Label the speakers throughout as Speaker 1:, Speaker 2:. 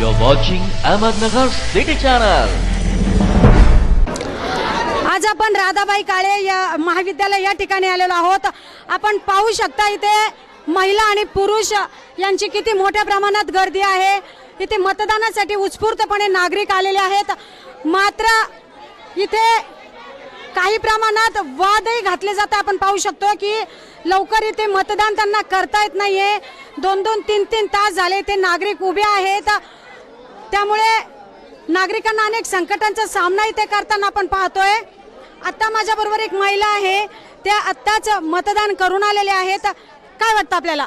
Speaker 1: You're watching Ahmednagar City Channel.
Speaker 2: आज आपण राधाबाई काळे या महाविद्यालय या ठिकाणी आलेलो आहोत. आपण पाहू शकता इथे महिला आणि पुरुष यांची किती मोठ्या प्रमाणात गर्दी आहे. इथे मतदानासाठी उत्स्फूर्तपणे नागरिक आलेले आहेत. मात्र इथे काही प्रमाणात वादही घातले जाते आपण पाहू शकतो की लवकर इथे मतदान त्यांना करता येत नाहीये. दोन दोन तीन तीन तास झाले ते नागरिक उभे आहेत. त्यामुळे नागरिकांना अनेक संकटांचा सामना इथे करताना आपण पाहतोय. आता माझ्या बरोबर एक महिला आहे. त्या आत्ताच मतदान करून आलेल्या आहेत. काय वाटतं आपल्याला?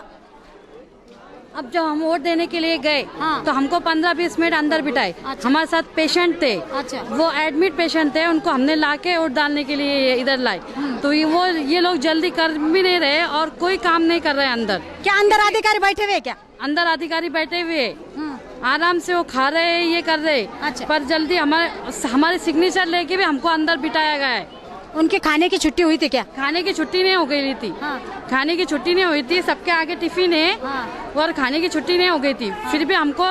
Speaker 3: अब जब हम वोट देने के लिए गए
Speaker 2: हाँ।
Speaker 3: तो हमको पंद्रह बीस मिनट अंदर बिठाए।
Speaker 2: अच्छा।
Speaker 3: हमारे साथ पेशेंट थे।
Speaker 2: अच्छा।
Speaker 3: वो एडमिट पेशेंट थे उनको हमने ला के वोट डालने के लिए इधर लाए। तो ये वो ये लोग जल्दी कर भी नहीं रहे और कोई काम नहीं कर रहे अंदर।
Speaker 2: क्या अंदर अधिकारी बैठे हुए हैं क्या?
Speaker 3: अंदर अधिकारी बैठे हुए हैं। आराम से वो खा रहे हैं ये कर रहे। हैं।
Speaker 2: अच्छा।
Speaker 3: पर जल्दी हमारे हमारे सिग्नेचर लेके भी हमको अंदर बिठाया गया है।
Speaker 2: उनके खाने की छुट्टी हुई थी क्या?
Speaker 3: खाने की छुट्टी नहीं हो गई थी।
Speaker 2: हाँ।
Speaker 3: खाने की छुट्टी नहीं हुई थी सबके आगे टिफ़िन है।
Speaker 2: हाँ।
Speaker 3: और खाने की छुट्टी नहीं हो गई थी। हाँ। फिर भी हमको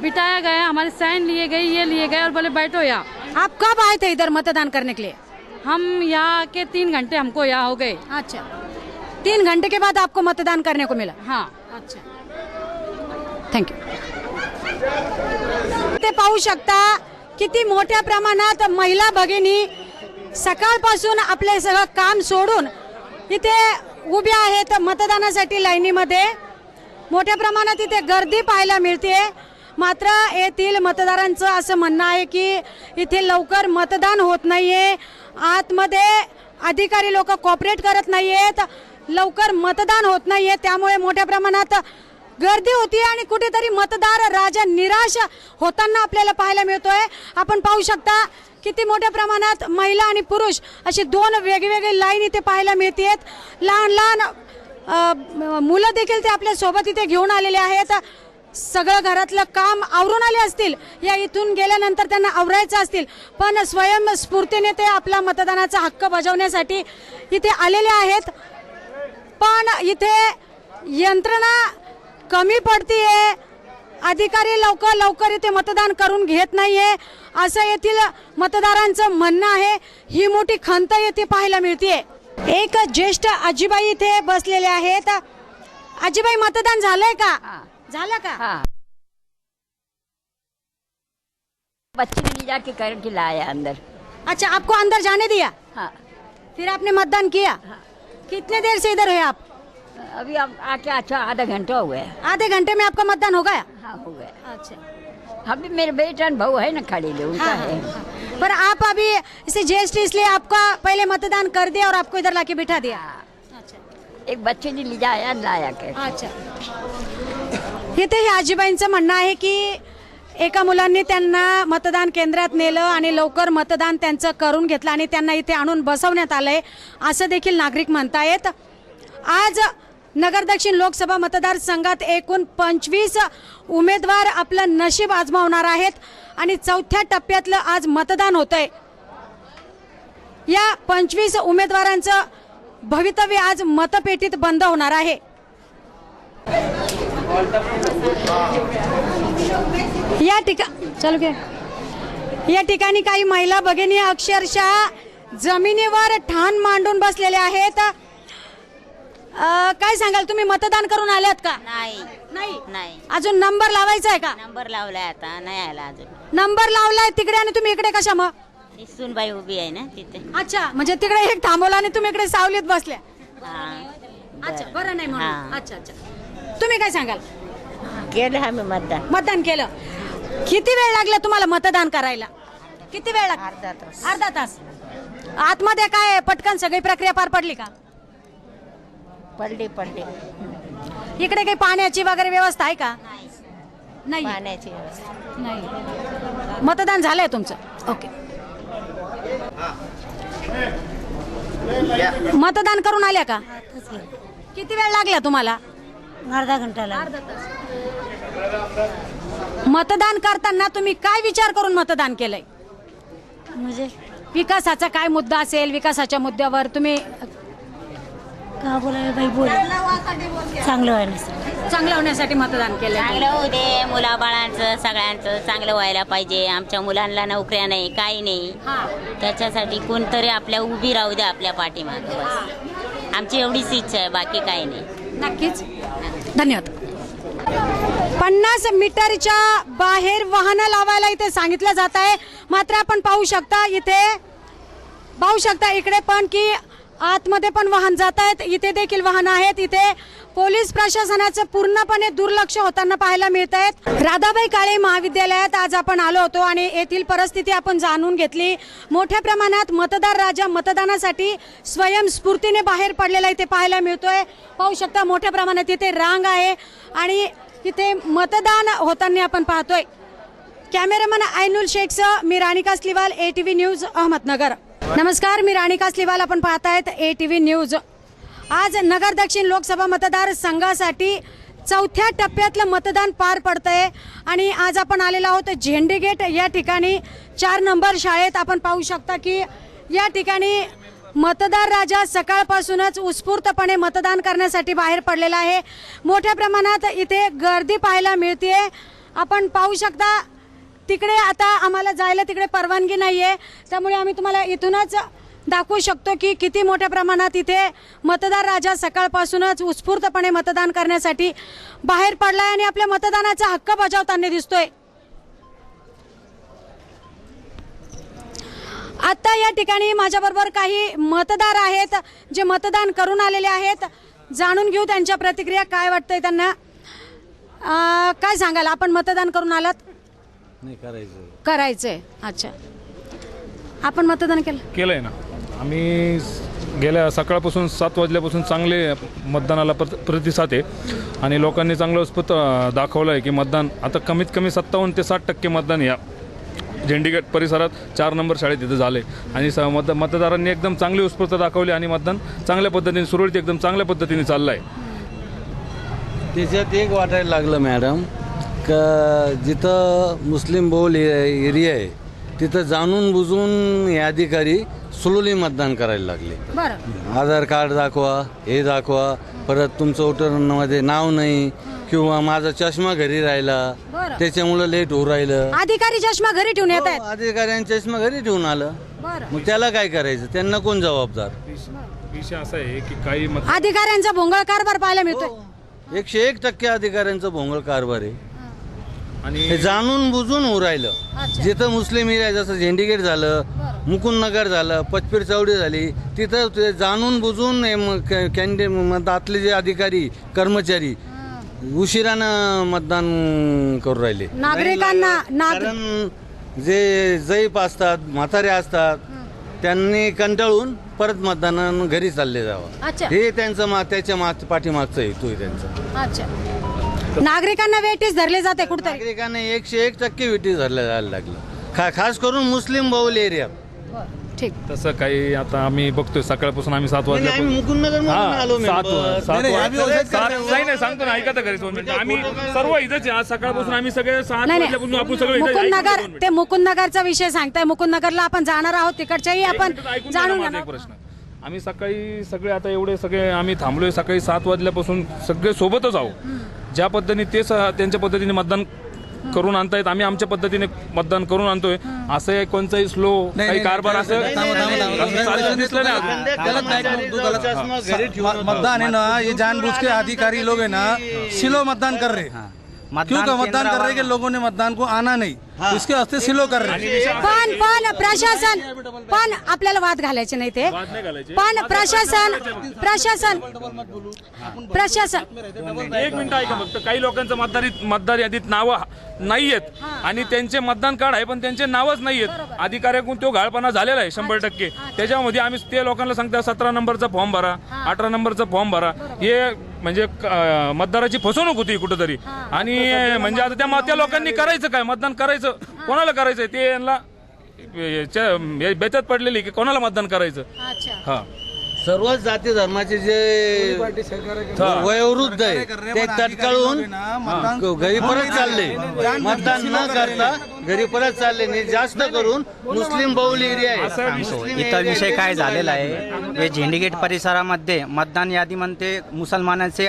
Speaker 3: बिठाया गया हमारे साइन लिए गए ये लिए गए और बोले बैठो यहाँ।
Speaker 2: आप कब आए थे इधर मतदान करने के लिए?
Speaker 3: हम यहाँ के तीन घंटे हमको यहाँ हो गए।
Speaker 2: अच्छा। तीन घंटे के बाद आपको मतदान करने को मिला?
Speaker 3: हाँ।
Speaker 2: अच्छा। थँक्यू ते पाहू शकता किती मोठ्या प्रमाणात महिला भगिनी सकाळपासून आपले सगळं काम सोडून इथे उभ्या आहेत मतदानासाठी लाईनीमध्ये. मोठ्या प्रमाणात इथे गर्दी पाहायला मिळते. मात्र येथील मतदारांचं असं म्हणणं आहे की इथे लवकर मतदान होत नाही आहे आतमध्ये अधिकारी लोक कॉपरेट करत नाही आहेत लवकर मतदान होत नाही आहे त्यामुळे मोठ्या प्रमाणात गर्दी होती आणि कुठेतरी मतदार राजा निराश होताना आपल्याला पाहायला मिळतोय. आपण पाहू शकता किती मोठ्या प्रमाणात महिला आणि पुरुष अशी दोन वेगवेगळी लाईन इथे पाहायला मिळतेत लहान लहान मुलं देखील ते आपल्यासोबत इथे घेऊन आलेले आहेत. सगळं घरातलं काम आवरून आले असतील. या इथून गेल्यानंतर त्यांना आवरायचं असतील. पण स्वयंस्फूर्तीने ते आपला मतदानाचा हक्क बजावण्यासाठी इथे आलेले आहेत. पण इथे यंत्रणा कमी पडतीये. अधिकारी लवकर लवकर इथे मतदान करून घेत नाहीये. असं येथील मतदारांचं म्हणणं आहे ही मोठी खंत येथे पाहायला मिळतीये. एक ज्येष्ठ आजीबाई इथे बसलेले आहेत. आजीबाई मतदान झालंय का? झालं का?
Speaker 4: हाँ. बच्ची ने ले जाके करके लाया अंदर.
Speaker 2: अच्छा आपको अंदर जाने दिया?
Speaker 4: हाँ.
Speaker 2: फिर आपने मतदान किया? कितने देर से इधर है आप?
Speaker 4: अभी अब आके अच्छा आधा घंटा हो गया।
Speaker 2: आधे घंटे में आपका मतदान हो गया?
Speaker 4: हाँ हो गया।
Speaker 2: अच्छा।
Speaker 4: अभी मेरे बेटा बहू है ना खड़ी ले उनका
Speaker 2: हाँ,
Speaker 4: है।
Speaker 2: हाँ। पर आप अभी इसे ज्येष्ठ इसलिए आपका पहले मतदान कर दिया और आपको इधर लाके बिठा दिया?
Speaker 4: एक बच्चे ने ले जाया लाया के।
Speaker 2: अच्छा। इथे हे आजीबाईंचं म्हणणं आहे की एका मुलांनी त्यांना मतदान केंद्रात नेलं आणि लवकर मतदान त्यांचं करून घेतलं आणि त्यांना इथे आणून बसवण्यात आलंय असं देखील नागरिक म्हणतायत. आज नगर दक्षिण लोकसभा मतदारसंघात एकूण पंचवीस उमेदवार आपलं नशीब आजमावणार आहेत आणि चौथ्या टप्प्यातलं आज मतदान होतंय. या पंचवीस उमेदवारांचं भवितव्य आज मतपेटीत बंद होणार आहे. या ठिका चालू घ्या या ठिकाणी काही महिला भगिनी अक्षरशः जमिनीवर ठाण मांडून बसलेल्या आहेत. अं, काय सांगाल तुम्ही मतदान करून आल्यात का?
Speaker 5: नाही.
Speaker 2: नाही?
Speaker 5: नाही.
Speaker 2: अजून नंबर लावायचा आहे का?
Speaker 5: नंबर लावलाय आता नाही आला अजून.
Speaker 2: नंबर लावलाय तिकडे आणि तुम्ही इकडे कशा मग?
Speaker 5: सुनबाई उभी आहे ना तिथे.
Speaker 2: अच्छा म्हणजे तिकडे एक थांबवला आणि तुम्ही इकडे सावलीत बसल्या.
Speaker 5: हा.
Speaker 2: अच्छा बरं नाही म्हणून.
Speaker 5: हा.
Speaker 2: अच्छा अच्छा. तुम्ही काय सांगाल?
Speaker 5: केलं आम्ही मतदान.
Speaker 2: मतदान केलं. किती वेळ लागला तुम्हाला मतदान करायला? किती वेळ लागला
Speaker 5: अर्धा तास.
Speaker 2: अर्धा तास. आतमध्ये काय पटकन सगळी प्रक्रिया पार पडली का?
Speaker 5: पडली पडली.
Speaker 2: इकडे काही पाण्याची वगैरे व्यवस्था आहे का? नाही.
Speaker 5: पाण्याची व्यवस्था.
Speaker 2: नाही. मतदान झालंय तुमचं? ओके. मतदान करून आल्या का? किती वेळ लागला तुम्हाला?
Speaker 5: अर्धा घंटाला
Speaker 2: मतदान करताना तुम्ही काय विचार करून मतदान केलंय?
Speaker 5: म्हणजे?
Speaker 2: विकासाचा काय मुद्दा असेल? विकासाच्या मुद्द्यावर तुम्ही
Speaker 5: का बोलाय बाई बोल. चांगलं
Speaker 2: चांगलं होण्यासाठी मतदान केलं.
Speaker 6: चांगलं होऊ दे मुलाबाळांचं सगळ्यांचं चांगलं व्हायला पाहिजे. आमच्या मुलांना नोकऱ्या नाही काही नाही. त्याच्यासाठी कोणतरी आपल्या उभी राहू दे आपल्या पाठीमागे बस. आमची एवढीच इच्छा आहे बाकी काही नाही.
Speaker 2: नक्कीच. धन्यवाद. पन्नास मीटरच्या बाहेर वाहनं लावायला इथे सांगितलं जात आहे. मात्र आपण पाहू शकता इथे पाहू शकता इकडे पण की आतमध्ये पण वाहन जात आहेत. इथे देखील वाहन आहेत. इथे पोलीस प्रशासनाचं पूर्णपणे दुर्लक्ष होताना पाहायला मिळत आहेत. राधाबाई काळे महाविद्यालयात आज आपण आलो होतो आणि येथील परिस्थिती आपण जाणून घेतली. मोठ्या प्रमाणात मतदार राजा मतदानासाठी स्वयंस्फूर्तीने बाहेर पडलेला इथे पाहायला मिळतोय. पाहू शकता मोठ्या प्रमाणात इथे रांग आहे आणि इथे मतदान होताना आपण पाहतोय. कॅमेरामन ऐनुल शेखसह मी Ranika स्लिवाल A T V news Ahmednagar. नमस्कार मी राणी कासलीवाल. आपण पाहतायत ए टी व्ही न्यूज आज नगर दक्षिण लोकसभा मतदार संघासाठी चौथ्या टप्प्यातलं मतदान पार पडतंय. आणि आज आपण आलेलो आहोत झेंडे गेट. या ठिकाणी चार नंबर शाळेत आपण पाहू शकता की या ठिकाणी मतदार राजा सकाळपासूनच उत्स्फूर्तपणे मतदान करण्यासाठी बाहेर पडलेला आहे. मोठ्या प्रमाणात इथे गर्दी पाहायला मिळते आपण पाहू शकता तिकडे आता आम्हाला जायला तिकडे परवानगी नाही आहे त्यामुळे आम्ही तुम्हाला इथूनच दाखवू शकतो की किती मोठ्या प्रमाणात इथे मतदार राजा सकाळपासूनच उत्स्फूर्तपणे मतदान करण्यासाठी बाहेर पडलाय आणि आपल्या मतदानाचा हक्क बजावताना दिसतोय. आता या ठिकाणी माझ्याबरोबर काही मतदार आहेत जे मतदान करून आलेले आहेत. जाणून घेऊ त्यांच्या प्रतिक्रिया काय वाटतंय त्यांना? काय सांगाल? आपण मतदान करून आलात?
Speaker 7: नाही करायचं
Speaker 2: करायचंय. अच्छा. आपण मतदान केलं?
Speaker 8: केलं आहे ना. आम्ही स- गेल्या सकाळपासून सात वाजल्यापासून चांगले मतदानाला प्रत प्रतिसाद आहे. आणि लोकांनी चांगलं उत्स्फूर्त अं, दाखवलं आहे की मतदान आता कमीत कमी सत्तावन्न ते साठ टक्के मतदान या झेंडीगेट परिसरात चार नंबर शाळेत तिथं झाले आणि स मत मतदारांनी एकदम चांगली उत्स्फूर्त दाखवली आणि मतदान चांगल्या पद्धतीने सुरळीत एकदम चांगल्या पद्धतीने चाललं आहे
Speaker 7: त्याच्यात एक वाटायला लागलं मॅडम. का जिथं मुस्लिम बहुल एरिया आहे तिथं जाणून बुजून हे अधिकारी सुलुली मतदान करायला लागले. आधार कार्ड दाखवा हे दाखवा परत तुमचं वोटरमध्ये नाव नाही किंवा माझा चष्मा घरी राहिला. त्याच्यामुळं लेट होऊ राहिलं.
Speaker 2: अधिकारी चष्मा घरी ठेवून येत आहेत.
Speaker 7: हो, अधिकाऱ्यांचा चष्मा घरी ठेवून आलं. मग त्याला काय करायचं? त्यांना कोण जबाबदार?
Speaker 8: विषय असा आहे की काही
Speaker 2: अधिकाऱ्यांचा भोंगळ कारभार पाहायला मिळतोय.
Speaker 7: एकशे एक टक्के अधिकाऱ्यांचं भोंगळ कारभार आहे.
Speaker 8: आणि
Speaker 7: हे जाणून बुजून होऊ राहिलं. जिथं मुस्लिम एरिया जसं झेंडीगेट झालं मुकुंद नगर झालं पचपीर चौडी झाली तिथं ते जाणून बुजून हे म- क- कॅन्डि मतातले जे अधिकारी कर्मचारी उशिरानं मतदान करू राहिले.
Speaker 2: नागरिकांना नाग
Speaker 7: कारण जे जैप असतात म्हातारे असतात त्यांनी कंटाळून परत मतदान घरी चालले जावं.
Speaker 2: अच्छा.
Speaker 7: हे त्यांचं मा त्याच्या माग पाठीमागचं हेतू आहे त्यांचा.
Speaker 2: अच्छा. नागरिकांना वेटीस धरले जाते कुठतरी.
Speaker 7: नागरिकांना एकशे एक टक्के विटी धरलं जायला लागलं. खा खास करून मुस्लिम बहुल एरियात
Speaker 2: ठीक.
Speaker 8: तसं काही आता आम्ही बघतोय सकाळपासून आम्ही सात
Speaker 7: आम्ही
Speaker 8: वाजल्यापासून.
Speaker 7: मुकुंदनगर मधून आलो
Speaker 8: सात
Speaker 7: member.
Speaker 8: सात
Speaker 7: नाही, नाही,
Speaker 8: वाजता-
Speaker 7: आम्ही
Speaker 8: सात- नाही नाही सांगतो ना ऐका तर घरी दोन मिनिटं. आम्ही सर्व इथंच आहे. आज सकाळपासून आम्ही सगळे सात
Speaker 2: नाही
Speaker 8: वाजल्यापासून आपण
Speaker 2: नाही
Speaker 8: सगळे इथं
Speaker 2: मुकुंद
Speaker 8: ऐकून
Speaker 2: नगर
Speaker 8: दोन मिनिटं.
Speaker 2: ते मुकुंद नगरचा विषय सांगताय. मुकुंद नगरला आपण जाणार आहोत. तिकडच्याही
Speaker 8: एक
Speaker 2: आपण
Speaker 8: मिनिटं ऐकून घ्या ना
Speaker 2: जाणून
Speaker 8: माझा
Speaker 2: घेणार
Speaker 8: एक प्रश्न. आम्ही सकाळी सगळे आता एवढे सगळे आम्ही थांबलोय सकाळी सात वाजल्यापासून सगळे सोबतच आहोत ज्या पद्धतीने ते त्यांच्या पद्धतीने मतदान करून आणतायत आम्ही आमच्या पद्धतीने मतदान करून आणतोय असं एक कोणताही स्लो काही कारभार असं दिसलं नाही.
Speaker 9: मतदान है ना ये जानबूझ के अधिकारी लोग है ना सिलो मतदान कर रहे क्यों का मतदान कर रहे कि लोगों ने मतदान को आना नहीं। इसके वास्ते सिलो कर रहे हैं।
Speaker 2: पण पण प्रशासन पण आपल्याला वाद घालायचे नाही ते.
Speaker 8: वाद नाही घालायचे.
Speaker 2: पण प्रशासन प्रशासन प्रशासन.
Speaker 8: एक मिनिट ऐका फक्त. काही लोकांचं मतदार मतदार यादीत नावं नाही आहेत आणि त्यांचे मतदान कार्ड आहे पण त्यांचे नावच नाही आहेत अधिकाऱ्याकडून तो घाळपणा झालेला आहे शंभर टक्के. त्याच्यामध्ये आम्ही ते लोकांना सांगता सतरा नंबरचा फॉर्म भरा अठरा नंबरचा फॉर्म भरा. हे म्हणजे क- मतदाराची फसवणूक होती कुठंतरी. आणि म्हणजे आता त्या त्या लोकांनी करायचं काय? मतदान करायचं. कोणाला करायचं ते यांना याच्या- हे बेतात पडलेली की कोणाला मतदान करायचं? हा.
Speaker 7: सर्वच जाती धर्माचे जे वयोवृद्ध आहे ते तटकाळून घरी परत चालले. मतदान न करता घरी परत चालले. आणि जास्त करून मुस्लिम बहुल एरिया आहे.
Speaker 10: इथं विषय. काय झालेला. आहे? हे झेंडीगेट परिसरामध्ये मतदान यादी म्हणते मुसलमानांचे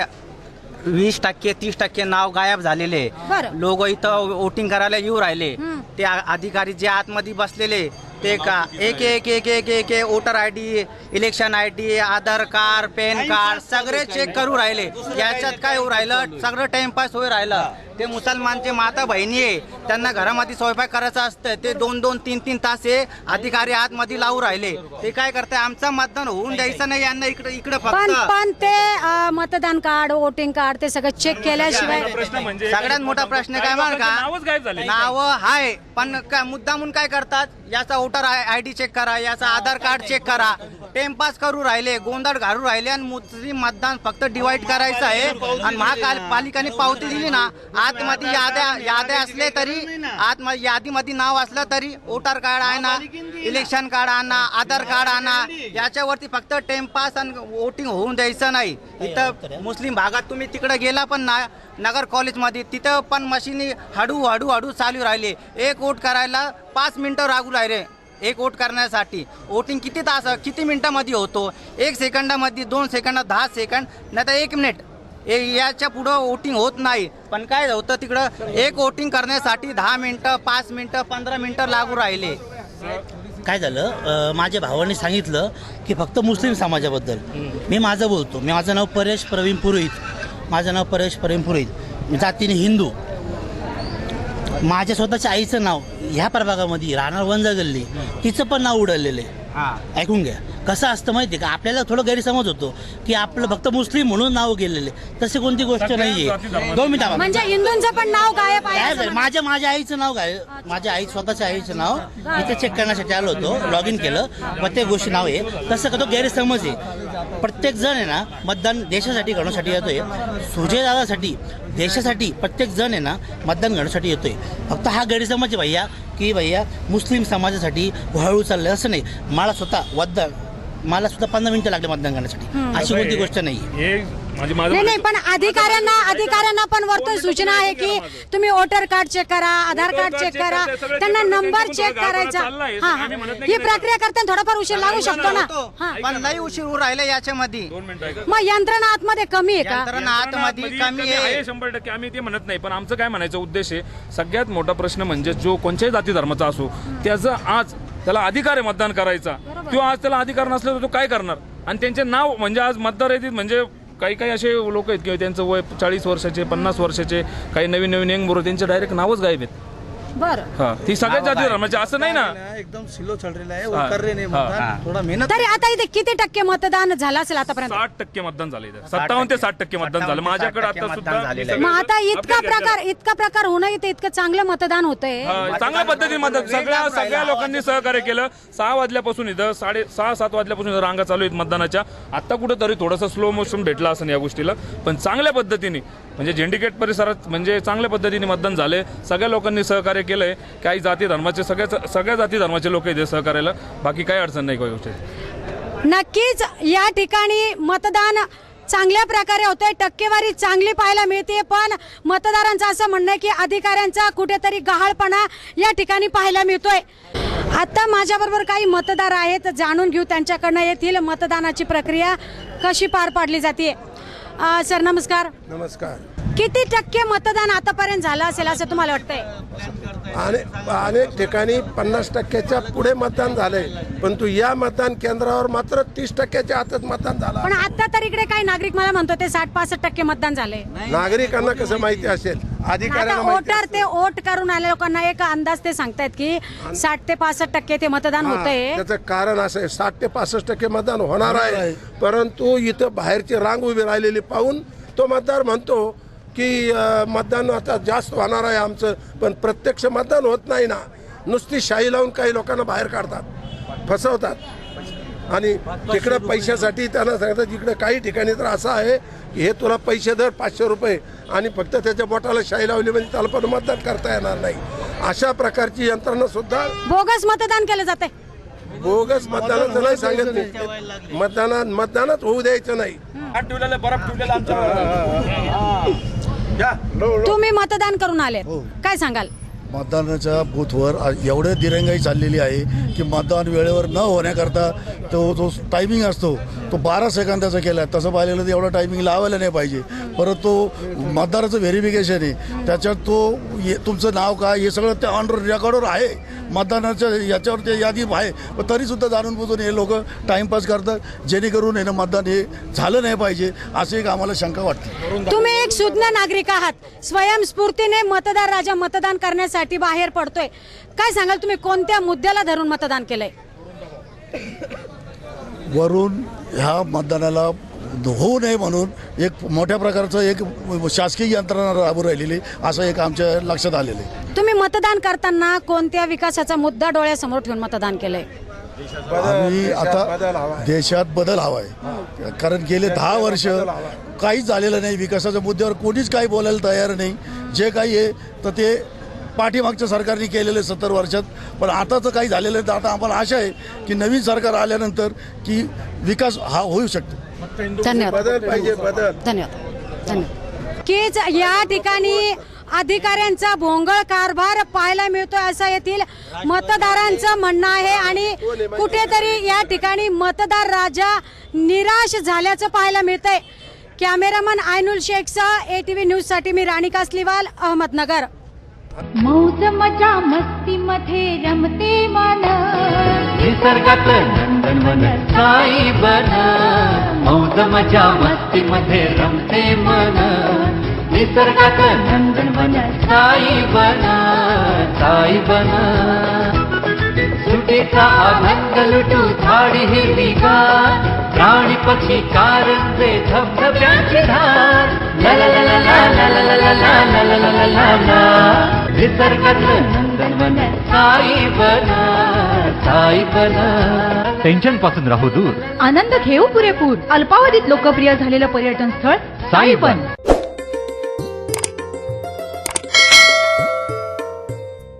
Speaker 10: वीस टक्के तीस टक्के नाव गायब झालेले.
Speaker 2: बरं.
Speaker 10: लोक इथं वोटिंग करायला येऊ राहिले. ते आ- अधिकारी जे आतमध्ये बसलेले ते का एक एक एक एक एक एक voter I D election I D Aadhaar card PAN card सगळे चेक करू राहिले. याच्यात काय होऊ राहिलं? सगळं टाइमपास होऊ राहिलं. ते मुसलमानचे माता बहिणी आहे. त्यांना घरामध्ये स्वयंपाक करायचं असतं. ते दोन दोन तीन तीन तास हे अधिकारी आतमध्ये लावू राहिले. ते काय करताय? आमचं मतदान होऊन द्यायचं नाही. यांना इकडे इकडे
Speaker 2: पण
Speaker 10: फक्त
Speaker 2: पण ते अ, मतदान कार्ड वोटिंग कार्ड ते सगळं चेक केल्याशिवाय
Speaker 8: प्रश्न म्हणजे
Speaker 10: सगळ्यात मोठा प्रश्न काय मार का?
Speaker 8: नावच गायब झाले
Speaker 10: नाव हाय पण काय मुद्दामून काय करतात? याचा वोटर आय डी चेक करा याचा आधार कार्ड चेक करा. टेमपास करू राहिले गोंधळ घालू राहिले आणि मुस्लिम मतदान फक्त डिवाइड करायचं आहे. आणि महापालिकाने पावती दिली ना आतमध्ये याद्या याद्या असले तरी आतमध्ये यादीमध्ये नाव असलं तरी वोटर कार्ड ना इलेक्शन कार्ड आणा आधार कार्ड आणा. याच्यावरती फक्त टेमपास आणि वोटिंग होऊन द्यायचं नाही. इथं मुस्लिम भागात तुम्ही तिकडे गेला पण ना नगर कॉलेजमध्ये तिथं पण मशीनी हळू हळू हळू चालू राहिले. एक वोट करायला पाच मिनिटं लागू राहिले. एक वोट करण्यासाठी. वोटिंग किती तास किती मिनिटामध्ये होतो? एक सेकंदामध्ये दोन सेकंद दहा सेकंद नाही तर एक मिनिट हे याच्या पुढं वोटिंग होत नाही. पण काय होतं तिकडं? एक वोटिंग करण्यासाठी दहा मिनिटं पाच मिनिटं पंधरा मिनिटं लागू राहिले.
Speaker 11: काय झालं? अ, माझ्या भावाने सांगितलं की फक्त मुस्लिम समाजाबद्दल. मी माझं बोलतो. मी माझं नाव परेश प्रवीण पुरोहित. माझं नाव परेश प्रवीण पुरोहित. जातीने हिंदू. माझ्या स्वतःच्या आईचं नाव ह्या प्रभागामध्ये राहणार वंजा गल्ली तिचं पण नाव उडवलेलं आहे. ऐकून घ्या. कसं असतं माहिती आहे का? आपल्याला थोडं गैरसमज होतो की आपलं फक्त मुस्लिम म्हणून नाव गेलेले. तशी कोणती गोष्ट नाहीये. दोन मिनिटं
Speaker 2: म्हणजे हिंदूंचं पण नाव गायब आहे
Speaker 11: काय झालं? माझ्या माझ्या आईचं नाव काय? माझ्या आई स्वतःच्या आईचं नाव. इथे चेक करण्यासाठी आलो होतो. लॉग इन केलं प्रत्येक गोष्टी नाव आहे. तसं का तो गैरसमज आहे. प्रत्येक जण आहे ना मतदान देशासाठी करण्यासाठी येतोय. सुजय दादासाठी देशासाठी प्रत्येक जण आहे ना मतदान करण्यासाठी येतोय. फक्त हा गैरसमज आहे भैया की भैया मुस्लिम समाजासाठी हळू चाललंय. असं नाही. मला स्वतः मतदान मला सुद्धा पंधरा मिनिटं लागले मतदान करण्यासाठी. अशी कोणती गोष्ट नाही
Speaker 8: हे माझी माझं
Speaker 2: नाही नाही पण अधिकाऱ्यांना अधिकाऱ्यांना पण वरतून सूचना आहे की तुम्ही वोटर कार्ड चेक करा आधार कार्ड चेक करा त्यांना नंबर चेक करायचा. हा हा. ही. प्रक्रिया करताना थोडाफार उशीर लागू शकतो ना. हा.
Speaker 10: पण लई उशीर होऊ राहिले याच्यामध्ये.
Speaker 8: दोन मिनिटं ऐका.
Speaker 2: मग यंत्रणा आतमध्ये कमी आहे का?
Speaker 10: यंत्रणा आतमध्ये
Speaker 8: मध्ये
Speaker 10: कमी आहे.
Speaker 8: शंभर टक्के. आम्ही ते म्हणत नाही पण आमचं काय म्हणायचं उद्देश आहे सगळ्यात मोठा प्रश्न म्हणजे जो कोणत्याही जाती धर्माचा असो त्याचं आज त्याला अधिकार आहे मतदान करायचा. किंवा आज त्याला अधिकार नसला तर तो काय करणार? आणि त्यांचे नाव म्हणजे आज मतदार येतील म्हणजे काही काही असे लोक आहेत किंवा त्यांचं वय चाळीस वर्षाचे पन्नास वर्षाचे काही नवीन नवीन यंग बरोबर त्यांचे डायरेक्ट नावच गायब आहेत.
Speaker 2: बरं.
Speaker 8: हा ती सगळ्यात जाती धर्माची असं नाही ना?
Speaker 9: एकदम स्लो चल रहा है. वो
Speaker 8: हाँ,
Speaker 9: कर रहे नहीं
Speaker 8: हाँ,
Speaker 9: मतदान थोड़ा मेहनत
Speaker 2: तरी आता इथे किती टक्के मतदान झालं असेल आतापर्यंत?
Speaker 8: साठ टक्के मतदान झालं इथे. सत्तावन्न ते साठ टक्के मतदान झालं.
Speaker 10: 57 ते
Speaker 8: माझ्याकडे
Speaker 10: 60 टक्के
Speaker 8: आता सुद्धा
Speaker 10: झालेलं आहे.
Speaker 2: मग आता इतका. प्रकार इतका प्रकार होणं इथे इतकं चांगलं मतदान होतंय.
Speaker 8: हा, चांगल्या पद्धतीने मतदान. सगळ्या सगळ्या लोकांनी सहकार्य केलं. सहा वाजल्यापासून इथं साडे सहा सात वाजल्यापासून इथं रांगा चालू आहेत मतदानाच्या. आता कुठेतरी थोडंसं स्लो मोशन भेटला असं या गोष्टीला. पण चांगल्या पद्धतीने म्हणजे झेंडिकेट परिसरात म्हणजे चांगल्या पद्धतीने मतदान झाले सगळ्या लोकांनी सहकार्य केलंय. काही जाती धर्माचे सगळ्या सगळ्या जाती धर्माचे लोक इथे सहकार्याला. बाकी काही अडचण नाही काही गोष्टी
Speaker 2: नक्कीच या ठिकाणी मतदान चांगल्या प्रकारे होतंय. टक्केवारी चांगली पाहायला मिळते पण मतदारांचं असं म्हणणं आहे की अधिकाऱ्यांचा कुठेतरी गहाळपणा या ठिकाणी पाहायला मिळतोय. आता माझ्याबरोबर काही मतदार आहेत जाणून घेऊ त्यांच्याकडनं. येथील मतदानाची प्रक्रिया कशी पार पाडली जाते सर नमस्कार.
Speaker 12: नमस्कार.
Speaker 2: किती टक्के मतदान आतापर्यंत झालं असेल असं तुम्हाला वाटतंय?
Speaker 12: अनेक अनेक ठिकाणी पन्नास टक्क्याच्या पुढे मतदान झालंय. परंतु या मतदान केंद्रावर मात्र तीस टक्क्याच्या आतच मतदान झालं
Speaker 2: पण आता तर इकडे काही नागरिक मला म्हणतो ते साठ पासष्ट टक्के मतदान झालंय.
Speaker 12: नागरिकांना कसं माहिती असेल?
Speaker 2: आता
Speaker 12: अधिकाऱ्यांना माहिती
Speaker 2: वोटर ते वोट करून आल्या लोकांना एक अंदाज ते सांगतायत की साठ ते पासष्ट टक्के ते मतदान
Speaker 12: हा,
Speaker 2: होतंय.
Speaker 12: त्याचं कारण असं आहे साठ ते पासष्ट टक्के मतदान होणार आहे. परंतु इथं बाहेरची रांग उभी राहिलेली पाहून तो मतदार म्हणतो की मतदान आता जास्त होणार आहे आमचं पण प्रत्यक्ष मतदान होत नाही ना. नुसती शाही लावून काही लोकांना बाहेर काढतात फसवतात. आणि तिकडं पैशासाठी त्यांना सांगतात इकडं काही ठिकाणी तर असं आहे की हे तुला पैसे दर पाचशे रुपये आणि फक्त त्याच्या बोटाला शाही लावली म्हणजे त्याला पण मतदान करता येणार नाही. अशा प्रकारची यंत्रणा सुद्धा
Speaker 2: बोगस मतदान केलं जाते
Speaker 12: बोगस मतदानाचं नाही सांगत मी. मतदानात मतदानात होऊ द्यायचं नाही.
Speaker 8: ठेवलेलं बरफ ठेवलेलं आमच्या
Speaker 2: तुम्ही मतदान करून आले काय सांगाल?
Speaker 13: मतदानाच्या बूथवर आ- एवढे दिरंगाई चाललेली आहे की मतदान वेळेवर न होण्याकरता तो जो टायमिंग असतो तो बारा सेकंदाचा केला आहे. तसं पाहिलेलं तर एवढा टायमिंग लावायला नाही पाहिजे. परत तो मतदाराचं व्हेरिफिकेशन आहे. त्याच्यात तो ये तुमचं नाव काय हे सगळं त्या ऑन रेकॉर्डवर आहे. मतदानाच्या याच्यावर ते यादी आहे. पण तरीसुद्धा जाणून बुजून हे लोक टाईमपास करतात. जेणेकरून हे ना मतदान हे झालं नाही पाहिजे असं एक आम्हाला शंका वाटते.
Speaker 2: तुम्ही एक सुज्ञ नागरिक आहात. स्वयंस्फूर्तीने मतदार राजा मतदान करण्यासाठी बाहेर पडतोय. काय सांगाल तुम्ही? कोणत्या मुद्द्याला धरून मतदान केलंय?
Speaker 13: वरून ह्या मतदानाला होऊ नये म्हणून एक मोठ्या प्रकारचं एक शासकीय यंत्रणा राबू राहिलेली असं एक आमच्या लक्षात आलेलं आहे.
Speaker 2: तुम्ही मतदान करताना कोणत्या विकासाचा मुद्दा डोळ्यासमोर ठेवून मतदान केलंय?
Speaker 13: आम्ही आता देशात बदल हवा आहे. कारण गेले दहा वर्ष काहीच झालेलं नाही विकासाच्या मुद्द्यावर कोणीच काही बोलायला तयार नाही. जे काही आहे तर ते पाठीमागच्या सरकारने केलेलं आहे सत्तर वर्षात. पण आताचं काही झालेलं आहे तर आता आम्हाला आशा आहे की नवीन सरकार आल्यानंतर की विकास हा होऊ शकतो.
Speaker 2: धन्यवाद.
Speaker 12: बदल पाहिजे बदल.
Speaker 2: धन्यवाद. धन्यवाद. कीच या ठिकाणी अधिकाऱ्यांचा भोंगळ कारभार पाहायला मिळतोय असं येथील मतदारांचं म्हणणं आहे आणि कुठेतरी या ठिकाणी मतदार राजा निराश झाल्याचं पाहायला मिळतंय. कॅमेरामन आयनुल शेखसह एटीव्ही न्यूजसाठी मी राणी कासलीवाल अहमदनगर.
Speaker 14: मौज मजा मस्ती मध्ये रमते मन.
Speaker 1: निसर्गात नंदनवन साई बन. मौज मजा मस्ती मध्ये रमते मन. निसर्गात नंदनवन साई बन साई बन सुटेचा आनंद लुटू झाडी हिरवीगार प्राणी पक्षी कारंजे धबधब्याची धार ला ला ला ला ला ला ला ला ला ला ला ला ला ला ला निसर्गात नंदनवन साई बन साई बन टेन्शनपासून राहू दूर
Speaker 14: आनंद घेऊ पुरेपूर अल्पावधीत लोकप्रिय झालेलं पर्यटन स्थळ साईबन